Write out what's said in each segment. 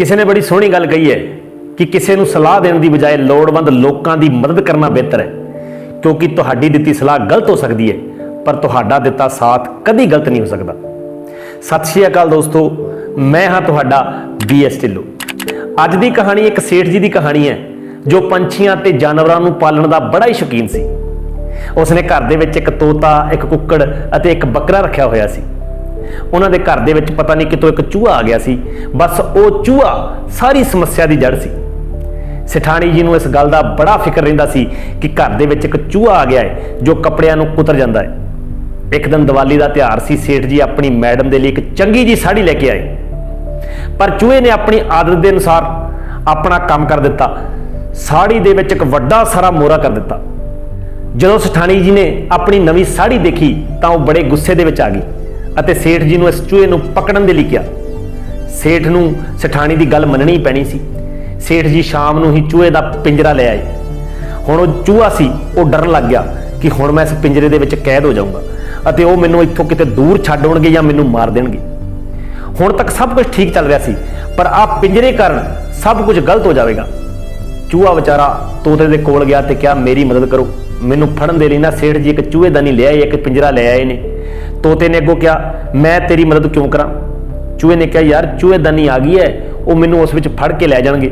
ਕਿਸੇ ਨੇ ਬੜੀ ਸੋਹਣੀ ਗੱਲ ਕਹੀ ਹੈ ਕਿ ਕਿਸੇ ਨੂੰ ਸਲਾਹ ਦੇਣ ਦੀ ਬਜਾਏ ਲੋੜਵੰਦ ਲੋਕਾਂ ਦੀ ਮਦਦ ਕਰਨਾ ਬਿਹਤਰ ਹੈ। ਕਿਉਂਕਿ ਤੁਹਾਡੀ ਦਿੱਤੀ ਸਲਾਹ ਗਲਤ ਹੋ ਸਕਦੀ ਹੈ, ਪਰ ਤੁਹਾਡਾ ਦਿੱਤਾ ਸਾਥ ਕਦੀ ਗਲਤ ਨਹੀਂ ਹੋ ਸਕਦਾ। ਸਤਿ ਸ਼੍ਰੀ ਅਕਾਲ ਦੋਸਤੋ, ਮੈਂ ਹਾਂ ਤੁਹਾਡਾ ਬੀਐਸ ਢਿੱਲੋਂ। ਅੱਜ ਦੀ ਕਹਾਣੀ ਇੱਕ ਸੇਠ ਜੀ ਦੀ ਕਹਾਣੀ ਹੈ, ਜੋ ਪੰਛੀਆਂ ਤੇ ਜਾਨਵਰਾਂ ਨੂੰ ਪਾਲਣ ਦਾ ਬੜਾ ਹੀ ਸ਼ੌਕੀਨ ਸੀ। ਉਸਨੇ ਘਰ ਦੇ ਵਿੱਚ ਇੱਕ ਤੋਤਾ, ਇੱਕ ਕੁੱਕੜ ਅਤੇ ਇੱਕ ਬੱਕਰਾ ਰੱਖਿਆ ਹੋਇਆ ਸੀ। ਉਹਨਾਂ ਦੇ ਘਰ ਦੇ ਵਿੱਚ ਪਤਾ ਨਹੀਂ ਕਿਤੋਂ ਇੱਕ ਚੂਹਾ ਆ ਗਿਆ ਸੀ। ਬਸ ਉਹ ਚੂਹਾ ਸਾਰੀ ਸਮੱਸਿਆ ਦੀ ਜੜ ਸੀ। ਸਿਠਾਣੀ ਜੀ ਨੂੰ ਇਸ ਗੱਲ ਦਾ ਬੜਾ ਫਿਕਰ ਰਹਿੰਦਾ ਸੀ ਕਿ ਘਰ ਦੇ ਵਿੱਚ ਇੱਕ ਚੂਹਾ ਆ ਗਿਆ ਹੈ, ਜੋ ਕੱਪੜਿਆਂ ਨੂੰ ਕੁਤਰ ਜਾਂਦਾ ਹੈ। ਇੱਕ ਦਿਨ ਦੀਵਾਲੀ ਦਾ ਤਿਉਹਾਰ ਸੀ, ਸੇਠ ਜੀ ਆਪਣੀ ਮੈਡਮ ਦੇ ਲਈ ਇੱਕ ਚੰਗੀ ਜੀ ਸਾੜੀ ਲੈ ਕੇ ਆਏ। ਪਰ ਚੂਹੇ ਨੇ ਆਪਣੀ ਆਦਤ ਦੇ ਅਨੁਸਾਰ ਆਪਣਾ ਕੰਮ ਕਰ ਦਿੱਤਾ। ਸਾੜੀ ਦੇ ਵਿੱਚ ਇੱਕ ਵੱਡਾ ਸਾਰਾ ਮੋਰਾ ਕਰ ਦਿੱਤਾ। ਜਦੋਂ ਸਠਾਣੀ ਜੀ ਨੇ ਆਪਣੀ ਨਵੀਂ ਸਾੜੀ ਦੇਖੀ, ਤਾਂ ਉਹ ਬੜੇ ਗੁੱਸੇ ਦੇ ਵਿੱਚ ਆ ਗਈ। ਅਤੇ ਸੇਠ ਜੀ ਨੂੰ ਇਸ ਚੂਹੇ ਨੂੰ ਪਕੜਨ ਦੇ ਲਈ ਕਿਹਾ। ਸੇਠ ਨੂੰ ਸਠਾਣੀ ਦੀ ਗੱਲ ਮੰਨਣੀ ਪੈਣੀ ਸੀ। ਸੇਠ ਜੀ ਸ਼ਾਮ ਨੂੰ ਹੀ ਚੂਹੇ ਦਾ ਪਿੰਜਰਾ ਲੈ ਆਏ। ਹੁਣ ਉਹ ਚੂਹਾ ਸੀ, ਉਹ ਡਰਨ ਲੱਗ ਗਿਆ ਕਿ ਹੁਣ ਮੈਂ ਇਸ ਪਿੰਜਰੇ ਦੇ ਵਿੱਚ ਕੈਦ ਹੋ ਜਾਊਂਗਾ ਅਤੇ ਉਹ ਮੈਨੂੰ ਇੱਥੋਂ ਕਿਤੇ ਦੂਰ ਛੱਡ ਆਉਣਗੇ ਜਾਂ ਮੈਨੂੰ ਮਾਰ ਦੇਣਗੇ। ਹੁਣ ਤੱਕ ਸਭ ਕੁਝ ਠੀਕ ਚੱਲ ਰਿਹਾ ਸੀ, ਪਰ ਆ ਪਿੰਜਰੇ ਕਾਰਨ ਸਭ ਕੁਝ ਗਲਤ ਹੋ ਜਾਵੇਗਾ। ਚੂਹਾ ਵਿਚਾਰਾ ਤੋਤੇ ਦੇ ਕੋਲ ਗਿਆ ਤੇ ਕਿਹਾ, ਮੇਰੀ ਮਦਦ ਕਰੋ। ਮੈਨੂੰ ਫੜਨ ਦੇ ਲਈ ਨਾ ਸੇਠ ਜੀ ਇੱਕ ਚੂਹੇ ਦਾ ਨਹੀਂ ਲਿਆ ਇੱਕ ਪਿੰਜਰਾ ਲੈ ਆਏ ਨੇ। ਤੋਤੇ ਨੇ ਅੱਗੋਂ ਕਿਹਾ, ਮੈਂ ਤੇਰੀ ਮਦਦ ਕਿਉਂ ਕਰਾਂ? ਚੂਹੇ ਨੇ ਕਿਹਾ, ਯਾਰ ਚੂਹੇਦਾਨੀ ਆ ਗਈ ਹੈ ਉਹ ਮੈਨੂੰ ਉਸ ਵਿੱਚ ਫੜ ਕੇ ਲੈ ਜਾਣਗੇ।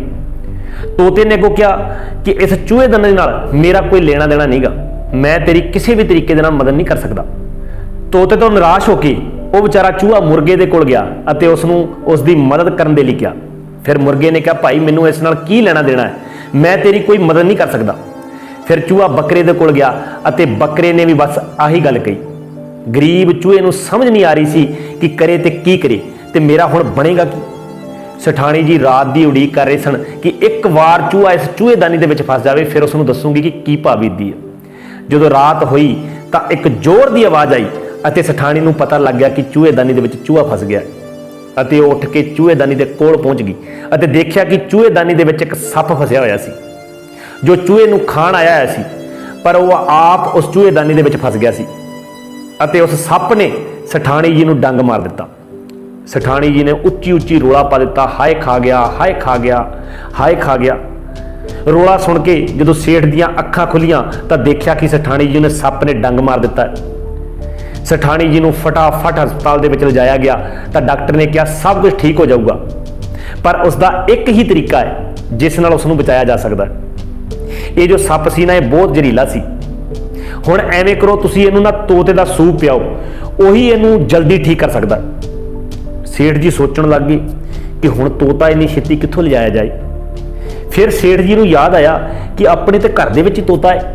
ਤੋਤੇ ਨੇ ਅੱਗੋਂ ਕਿਹਾ ਕਿ ਇਸ ਚੂਹੇ ਦਾਨੀ ਨਾਲ ਮੇਰਾ ਕੋਈ ਲੈਣਾ ਦੇਣਾ ਨਹੀਂਗਾ। ਮੈਂ ਤੇਰੀ ਕਿਸੇ ਵੀ ਤਰੀਕੇ ਦੇ ਨਾਲ ਮਦਦ ਨਹੀਂ ਕਰ ਸਕਦਾ। ਤੋਤੇ ਤੋਂ ਨਿਰਾਸ਼ ਹੋ ਕੇ ਉਹ ਵਿਚਾਰਾ ਚੂਹਾ ਮੁਰਗੇ ਦੇ ਕੋਲ ਗਿਆ ਅਤੇ ਉਸ ਨੂੰ ਉਸ ਦੀ ਮਦਦ ਕਰਨ ਦੇ ਲਈ ਕਿਹਾ। ਫਿਰ ਮੁਰਗੇ ਨੇ ਕਿਹਾ, ਭਾਈ, ਮੈਨੂੰ ਇਸ ਨਾਲ ਕੀ ਲੈਣਾ ਦੇਣਾ ਹੈ ਮੈਂ ਤੇਰੀ ਕੋਈ ਮਦਦ ਨਹੀਂ ਕਰ ਸਕਦਾ। ਫਿਰ ਚੂਹਾ ਬੱਕਰੇ ਦੇ ਕੋਲ ਗਿਆ ਅਤੇ ਬੱਕਰੇ ਨੇ ਵੀ ਬਸ ਆਹੀ ਗੱਲ ਕਹੀ। ਗਰੀਬ ਚੂਹੇ ਨੂੰ ਸਮਝ ਨਹੀਂ ਆ ਰਹੀ ਸੀ ਕਿ ਕਰੇ ਤੇ ਕੀ ਕਰੇ ਤੇ ਮੇਰਾ ਹੁਣ ਬਣੇਗਾ ਕੀ? ਸਠਾਣੀ ਜੀ ਰਾਤ ਦੀ ਉਡੀਕ ਕਰ ਰਹੇ ਸਨ ਕਿ ਇੱਕ ਵਾਰ ਚੂਹਾ ਇਸ ਚੂਹੇਦਾਨੀ ਦੇ ਵਿੱਚ ਫਸ ਜਾਵੇ, ਫਿਰ ਉਸ ਨੂੰ ਦੱਸੂਗੀ ਕਿ ਕੀ ਭਾਵੀਦੀ ਹੈ। ਜਦੋਂ ਰਾਤ ਹੋਈ ਤਾਂ ਇੱਕ ਜ਼ੋਰ ਦੀ ਆਵਾਜ਼ ਆਈ ਅਤੇ ਸਠਾਣੀ ਨੂੰ ਪਤਾ ਲੱਗ ਗਿਆ ਕਿ ਚੂਹੇਦਾਨੀ ਦੇ ਵਿੱਚ ਚੂਹਾ ਫਸ ਗਿਆ। ਅਤੇ ਉਹ ਉੱਠ ਕੇ ਚੂਹੇਦਾਨੀ ਦੇ ਕੋਲ ਪਹੁੰਚ ਗਈ ਅਤੇ ਦੇਖਿਆ ਕਿ ਚੂਹੇਦਾਨੀ ਦੇ ਵਿੱਚ ਇੱਕ ਸੱਪ ਫਸਿਆ ਹੋਇਆ ਸੀ, ਜੋ ਚੂਹੇ ਨੂੰ ਖਾਣ ਆਇਆ ਹੋਇਆ ਸੀ, ਪਰ ਉਹ ਆਪ ਉਸ ਚੂਹੇਦਾਨੀ ਦੇ ਵਿੱਚ ਫਸ ਗਿਆ ਸੀ। ਅਤੇ ਉਸ ਸੱਪ ਨੇ ਸਠਾਣੀ ਜੀ ਨੂੰ ਡੰਗ ਮਾਰ ਦਿੱਤਾ। ਸਠਾਣੀ ਜੀ ਨੇ ਉੱਚੀ ਉੱਚੀ ਰੋਲਾ ਪਾ ਦਿੱਤਾ, ਹਾਏ ਖਾ ਗਿਆ, ਹਾਏ ਖਾ ਗਿਆ, ਹਾਏ ਖਾ ਗਿਆ। ਰੋਲਾ ਸੁਣ ਕੇ ਜਦੋਂ ਸੇਠ ਦੀਆਂ ਅੱਖਾਂ ਖੁੱਲੀਆਂ ਤਾਂ ਦੇਖਿਆ ਕਿ ਸਠਾਣੀ ਜੀ ਨੇ ਸੱਪ ਨੇ ਡੰਗ ਮਾਰ ਦਿੱਤਾ। ਸਠਾਣੀ ਜੀ ਨੂੰ ਫਟਾਫਟ ਹਸਪਤਾਲ ਦੇ ਵਿੱਚ ਲਿਜਾਇਆ ਗਿਆ ਤਾਂ ਡਾਕਟਰ ਨੇ ਕਿਹਾ, ਸਭ ਕੁਝ ਠੀਕ ਹੋ ਜਾਊਗਾ। ਪਰ ਉਸ ਦਾ ਇੱਕ ਹੀ ਤਰੀਕਾ ਹੈ, ਜਿਸ ਨਾਲ ਉਸ ਨੂੰ ਬਚਾਇਆ ਜਾ ਸਕਦਾ ਹੈ। ਇਹ ਜੋ ਸੱਪ ਸੀ ਨਾ, ਇਹ ਬਹੁਤ ਜ਼ਹਿਰੀਲਾ ਸੀ। ਹੁਣ ਐਵੇਂ ਕਰੋ, ਤੁਸੀਂ ਇਹਨੂੰ ਨਾ ਤੋਤੇ ਦਾ ਸੂਪ ਪਿਆਓ। ਉਹੀ ਇਹਨੂੰ ਜਲਦੀ ਠੀਕ ਕਰ ਸਕਦਾ। ਸੇਠ ਜੀ ਸੋਚਣ ਲੱਗ ਗਏ ਕਿ ਹੁਣ ਤੋਤਾ ਇੰਨੀ ਛੇਤੀ ਕਿੱਥੋਂ ਲਿਜਾਇਆ ਜਾਏ। ਫਿਰ ਸੇਠ ਜੀ ਨੂੰ ਯਾਦ ਆਇਆ ਕਿ ਆਪਣੇ ਤੇ ਘਰ ਦੇ ਵਿੱਚ ਹੀ ਤੋਤਾ ਹੈ।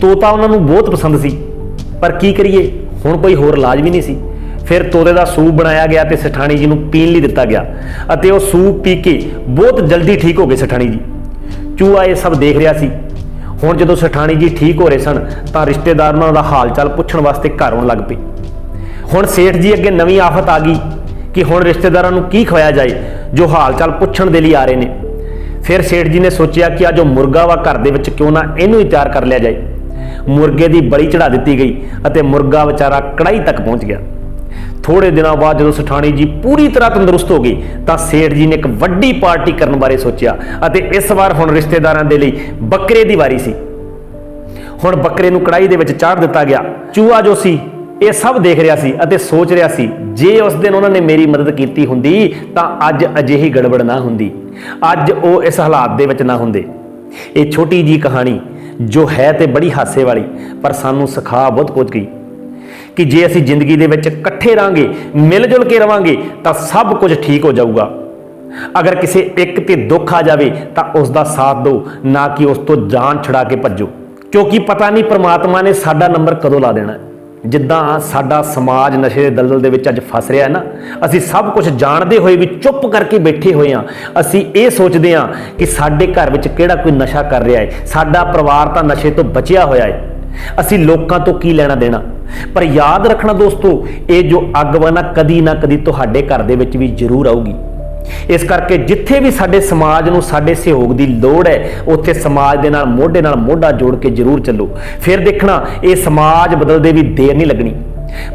ਤੋਤਾ ਉਹਨਾਂ ਨੂੰ ਬਹੁਤ ਪਸੰਦ ਸੀ। ਪਰ ਕੀ ਕਰੀਏ, ਹੁਣ ਕੋਈ ਹੋਰ ਇਲਾਜ ਵੀ ਨਹੀਂ ਸੀ। ਫਿਰ ਤੋਤੇ ਦਾ ਸੂਪ ਬਣਾਇਆ ਗਿਆ ਤੇ ਸਠਾਣੀ ਜੀ ਨੂੰ ਪੀਣ ਲਈ ਦਿੱਤਾ ਗਿਆ ਅਤੇ ਉਹ ਸੂਪ ਪੀ ਕੇ ਬਹੁਤ ਜਲਦੀ ਠੀਕ ਹੋ ਗਏ ਸਠਾਣੀ ਜੀ। ਚੂਹਾ ਇਹ ਸਭ ਦੇਖ ਰਿਹਾ ਸੀ। ਹੁਣ ਜਦੋਂ ਸਠਾਣੀ ਜੀ ਠੀਕ ਹੋ ਰਹੇ ਸਨ, ਤਾਂ ਰਿਸ਼ਤੇਦਾਰ ਉਹਨਾਂ ਦਾ ਹਾਲ ਚਾਲ ਪੁੱਛਣ ਵਾਸਤੇ ਘਰ ਆਉਣ ਲੱਗ ਪਏ। ਹੁਣ ਸੇਠ ਜੀ ਅੱਗੇ ਨਵੀਂ ਆਫਤ ਆ ਗਈ ਕਿ ਹੁਣ ਰਿਸ਼ਤੇਦਾਰਾਂ ਨੂੰ ਕੀ ਖਵਾਇਆ ਜਾਏ, ਜੋ ਹਾਲ ਚਾਲ ਪੁੱਛਣ ਦੇ ਲਈ ਆ ਰਹੇ ਨੇ। ਫਿਰ ਸੇਠ ਜੀ ਨੇ ਸੋਚਿਆ ਕਿ ਆ ਜੋ ਮੁਰਗਾ ਵਾ ਘਰ ਦੇ ਵਿੱਚ ਕਿਉਂ ਨਾ ਇਹਨੂੰ ਹੀ ਤਿਆਰ ਕਰ ਲਿਆ ਜਾਏ। ਮੁਰਗੇ ਦੀ ਬਲੀ ਚੜਾ ਦਿੱਤੀ ਗਈ ਅਤੇ ਮੁਰਗਾ ਵਿਚਾਰਾ ਕੜਾਈ ਤੱਕ ਪਹੁੰਚ ਗਿਆ। ਥੋੜੇ ਦਿਨਾਂ ਬਾਅਦ ਜਦੋਂ ਸਠਾਣੀ ਜੀ ਪੂਰੀ ਤਰ੍ਹਾਂ ਤੰਦਰੁਸਤ ਹੋ ਗਈ, ਤਾਂ ਸੇਠ ਜੀ ਨੇ ਇੱਕ ਵੱਡੀ ਪਾਰਟੀ ਕਰਨ ਬਾਰੇ ਸੋਚਿਆ ਅਤੇ ਇਸ ਵਾਰ ਹੁਣ ਰਿਸ਼ਤੇਦਾਰਾਂ ਦੇ ਲਈ ਬੱਕਰੇ ਦੀ ਵਾਰੀ ਸੀ। ਹੁਣ ਬੱਕਰੇ ਨੂੰ ਕੜਾਈ ਦੇ ਵਿੱਚ ਚਾੜ ਦਿੱਤਾ ਗਿਆ। ਚੂਹਾ ਜੋ ਸੀ, ਇਹ ਸਭ ਦੇਖ ਰਿਹਾ ਸੀ ਅਤੇ ਸੋਚ ਰਿਹਾ ਸੀ, ਜੇ ਉਸ ਦਿਨ ਉਹਨਾਂ ਨੇ ਮੇਰੀ ਮਦਦ ਕੀਤੀ ਹੁੰਦੀ, ਤਾਂ ਅੱਜ ਅਜਿਹੀ ਗੜਬੜ ਨਾ ਹੁੰਦੀ। ਅੱਜ ਉਹ ਇਸ ਹਾਲਾਤ ਦੇ ਵਿੱਚ ਨਾ ਹੁੰਦੇ। ਇਹ ਛੋਟੀ ਜੀ ਕਹਾਣੀ, ਜੋ ਹੈ ਤੇ ਬੜੀ ਹਾਸੇ ਵਾਲੀ, ਪਰ ਸਾਨੂੰ ਸਿਖਾ ਬਹੁਤ ਕੁਝ ਗਈ। ਕਿ ਜੇ ਅਸੀਂ ਜ਼ਿੰਦਗੀ ਦੇ ਵਿੱਚ ਇਕੱਠੇ ਰਾਂਗੇ ਮਿਲ ਜੁਲ ਕੇ ਰਵਾਂਗੇ, ਤਾਂ ਸਭ ਕੁਝ ਠੀਕ ਹੋ ਜਾਊਗਾ। ਅਗਰ ਕਿਸੇ ਇੱਕ ਤੇ ਦੁੱਖ ਆ ਜਾਵੇ, ਤਾਂ ਉਸ ਦਾ ਸਾਥ ਦਿਓ, ਨਾ ਕਿ ਉਸ ਤੋਂ ਜਾਨ ਛੁਡਾ ਕੇ ਭੱਜੋ। ਕਿਉਂਕਿ ਪਤਾ ਨਹੀਂ ਪ੍ਰਮਾਤਮਾ ਨੇ ਸਾਡਾ ਨੰਬਰ ਕਦੋਂ ਲਾ ਦੇਣਾ। ਜਿੱਦਾਂ ਸਾਡਾ ਸਮਾਜ ਨਸ਼ੇ ਦੇ ਦਲਦਲ ਦੇ ਵਿੱਚ ਅੱਜ ਫਸ ਰਿਹਾ ਹੈ ਨਾ, ਅਸੀਂ ਸਭ ਕੁਝ ਜਾਣਦੇ ਹੋਏ ਵੀ ਚੁੱਪ ਕਰਕੇ ਬੈਠੇ ਹੋਏ ਹਾਂ। ਅਸੀਂ ਇਹ ਸੋਚਦੇ ਹਾਂ ਕਿ ਸਾਡੇ ਘਰ ਵਿੱਚ ਕਿਹੜਾ ਕੋਈ ਨਸ਼ਾ ਕਰ ਰਿਹਾ ਹੈ। ਸਾਡਾ ਪਰਿਵਾਰ ਤਾਂ ਨਸ਼ੇ ਤੋਂ ਬਚਿਆ ਹੋਇਆ ਹੈ। ਅਸੀਂ ਲੋਕਾਂ ਤੋਂ ਕੀ ਲੈਣਾ ਦੇਣਾ? ਪਰ ਯਾਦ ਰੱਖਣਾ ਦੋਸਤੋ, ਇਹ ਜੋ ਅੱਗ ਵਾ ਕਦੀ ਨਾ ਕਦੀ ਤੁਹਾਡੇ ਘਰ ਦੇ ਵਿੱਚ ਵੀ ਜ਼ਰੂਰ ਆਊਗੀ। ਇਸ ਕਰਕੇ ਜਿੱਥੇ ਵੀ ਸਾਡੇ ਸਮਾਜ ਨੂੰ, ਸਾਡੇ ਸਹਿਯੋਗ ਦੀ ਲੋੜ ਹੈ, ਉੱਥੇ ਸਮਾਜ ਦੇ ਨਾਲ, ਮੋਢੇ ਨਾਲ, ਮੋਢਾ ਜੋੜ ਕੇ ਜ਼ਰੂਰ ਚੱਲੋ। ਫਿਰ ਦੇਖਣਾ, ਇਹ ਸਮਾਜ ਬਦਲਦੇ ਵੀ ਦੇਰ ਨਹੀਂ ਲੱਗਣੀ।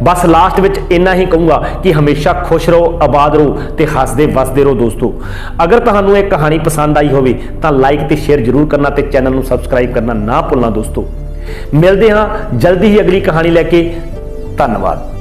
ਬਸ ਲਾਸਟ ਵਿੱਚ ਇੰਨਾ ਹੀ ਕਹੂੰਗਾ ਕਿ ਹਮੇਸ਼ਾ ਖੁਸ਼ ਰਹੋ, ਆਬਾਦ ਰਹੋ ਤੇ ਹੱਸਦੇ, ਵਸਦੇ ਰਹੋ ਦੋਸਤੋ। ਅਗਰ ਤੁਹਾਨੂੰ ਇਹ ਕਹਾਣੀ ਪਸੰਦ ਆਈ ਹੋਵੇ, ਤਾਂ ਲਾਈਕ ਤੇ ਸ਼ੇਅਰ ਜ਼ਰੂਰ ਕਰਨਾ ਤੇ ਚੈਨਲ ਨੂੰ ਸਬਸਕ੍ਰਾਈਬ ਕਰਨਾ ਨਾ ਭੁੱਲਣਾ ਦੋਸਤੋ। ਮਿਲਦੇ ਹਾਂ। ਜਲਦੀ ਹੀ ਅਗਲੀ ਕਹਾਣੀ ਲੈ ਕੇ। ਧੰਨਵਾਦ।